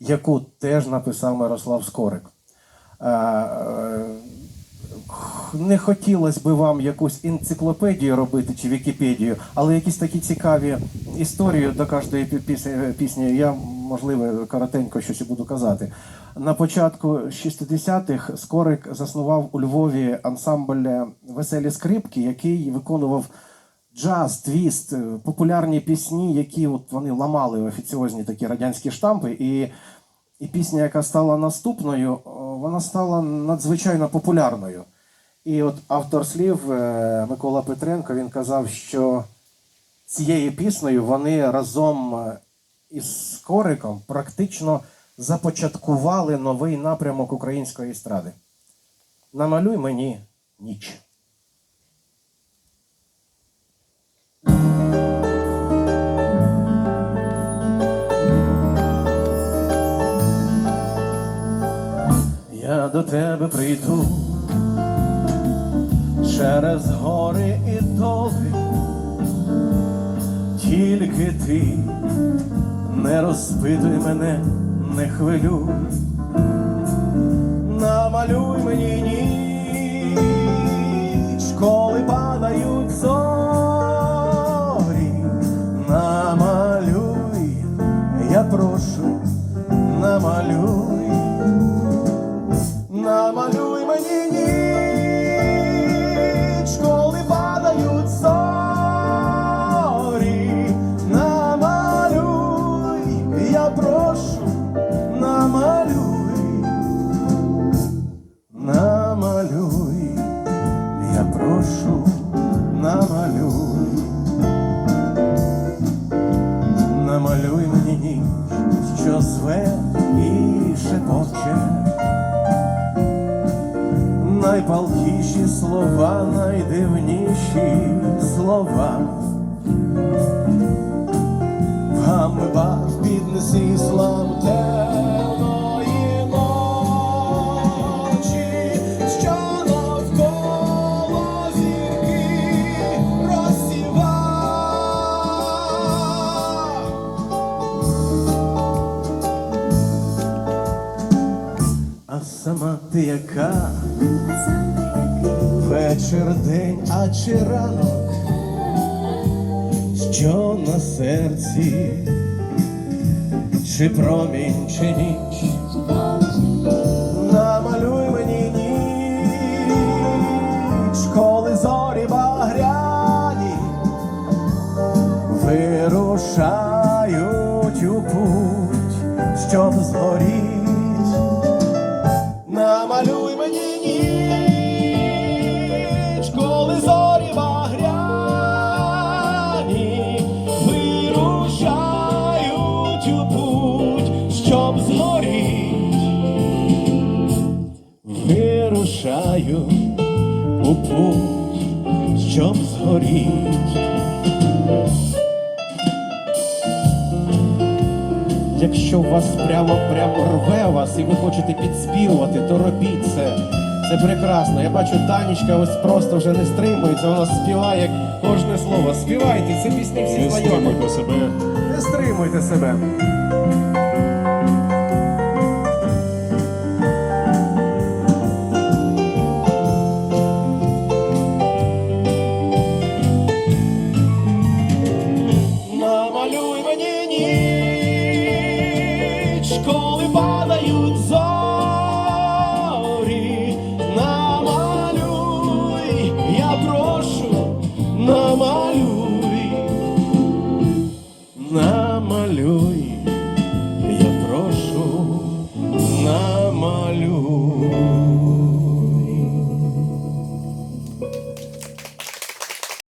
яку теж написав Мирослав Скорик. Е, е, не хотілося би вам якусь енциклопедію робити чи Вікіпедію, але якісь такі цікаві історії до кожної пісні, пісні я, можливо, коротенько щось буду казати. На початку 60-х Скорик заснував у Львові ансамбль Веселі скрипки, який виконував джаз, твіст, е, популярні пісні, які от вони ламали офіціозні такі радянські штампи. І, і пісня, яка стала наступною, вона стала надзвичайно популярною. І от автор слів е, Микола Петренко він казав, що цією піснею вони разом е, із Скориком практично започаткували новий напрямок української естради. Намалюй мені ніч. До тебе прийду. Через гори і доли, тільки ти. Не розпитуй мене, не хвилюй, намалюй мені ніч, коли падають зорі, намалюй, я прошу, намалюй. Найпалкіші слова, найдивніші слова. Гамба піднеси славу темної сама ти яка? Вечір, день, а чи ранок, що на серці, чи промінь, чи ніч, намалюй мені ніч, коли зорі багряні вирушають у путь, щоб згоріть. Вирушаю у путь, щоб згоріть. Якщо вас прямо прямо рве вас і ви хочете підспівувати, то робіть це. Це прекрасно. Я бачу, Танечка ось просто вже не стримується, вона співає як кожне слово. Співайте, це пісні всі Не стримуйте себе. Не стримуйте себе. Ніч,